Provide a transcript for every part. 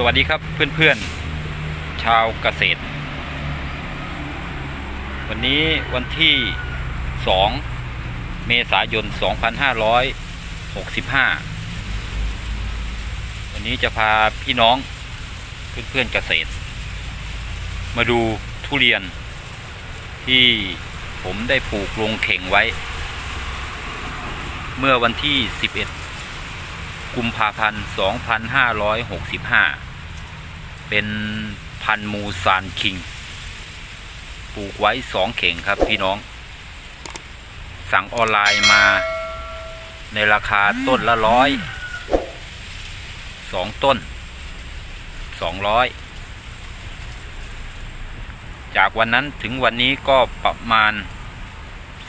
สวัสดีครับเพื่อนๆ ชาวเกษตร วันนี้วันที่ 2 เมษายน 2565 วันนี้จะพาพี่น้องเพื่อนๆเกษตร มาดูทุเรียนที่ผมได้ปลูกลงเข่งไว้ เมื่อวันที่ 11กุมภาพันธ์ 2565 เป็นพันมูซานคิง ปลูกไว้สองเข่งครับพี่น้อง สั่งออนไลน์มา ในราคาต้นละร้อยสองต้นสองร้อยจากวันนั้นถึงวันนี้ก็ประมาณ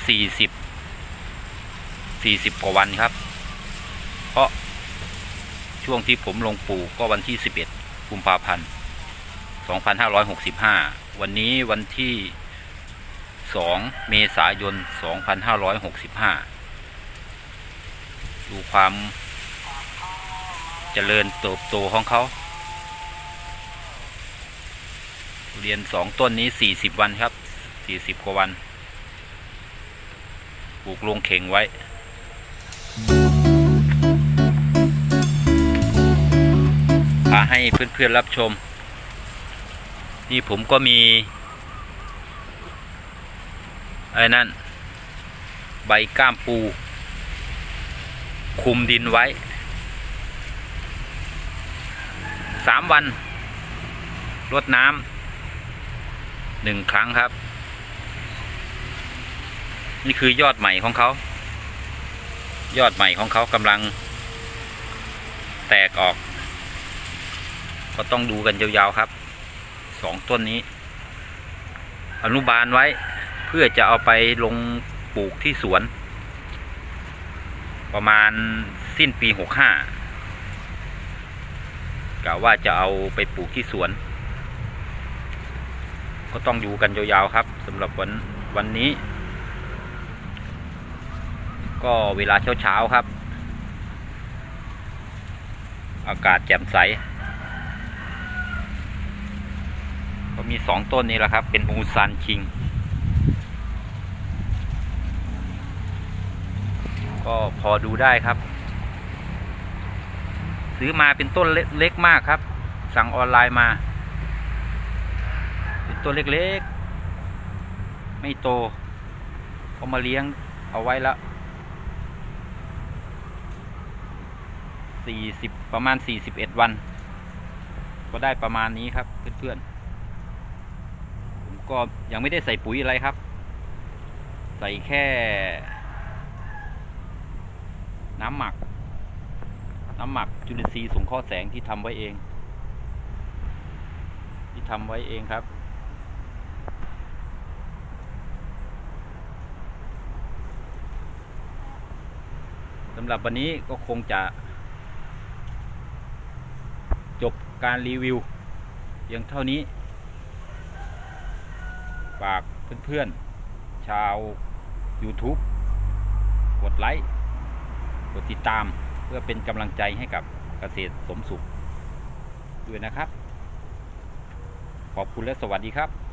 สี่สิบสี่สิบกว่าวันครับ เพราะช่วงที่ผมลงปลูกก็วันที่11 กุมภาพันธ์ 2565 วันนี้วันที่ 2 เมษายน 2565 ดูความเจริญเติบโตของเขาเรียนสองต้นนี้ 40 วันครับ 40 กว่าวัน ปลูกลงเข่งไว้ พาให้เพื่อนๆรับชม นี่ผมก็มีไอะไรนั่น ใบก้ามปู คุมดินไว้สามวันรดน้ำหนึ่งครั้งครับ นี่คือยอดใหม่ของเขา ยอดใหม่ของเขากำลังแตกออก ก็ต้องดูกันยาวๆครับสองต้นนี้ อนุบาลไว้เพื่อจะเอาไปลงปลูกที่สวน ประมาณสิ้นปีหกห้ากะว่าจะเอาไปปลูกที่สวน ก็ต้องดูกันยาวๆครับสำหรับวันวันนี้ ก็เวลาเช้าๆครับ อากาศแจ่มใส ก็มีสองต้นนี้แหละครับ เป็นมูซานคิง ก็พอดูได้ครับ ซื้อมาเป็นต้นเล็กมากครับ สั่งออนไลน์มา เป็นต้นเล็กๆ ไม่โต ก็มาเลี้ยงเอาไว้ล้วสี่สิบประมาณสี่สิบเอ็ดวัน ก็ได้ประมาณนี้ครับ เพื่อนๆ ก็ยังไม่ได้ใส่ปุ๋ยอะไรครับ ใส่แค่ น้ำหมัก น้ำหมักจุลินทรีย์สงเคราะห์แสงที่ทำไว้เอง ที่ทำไว้เองครับสำหรับวันนี้ก็คงจะ จบการรีวิวเพียงเท่านี้ ฝากเพื่อนๆ ชาว YouTube กดไลค์ กดติดตามเพื่อเป็นกำลังใจให้กับเกษตรสมสุข ด้วยนะครับ ขอบคุณและสวัสดีครับ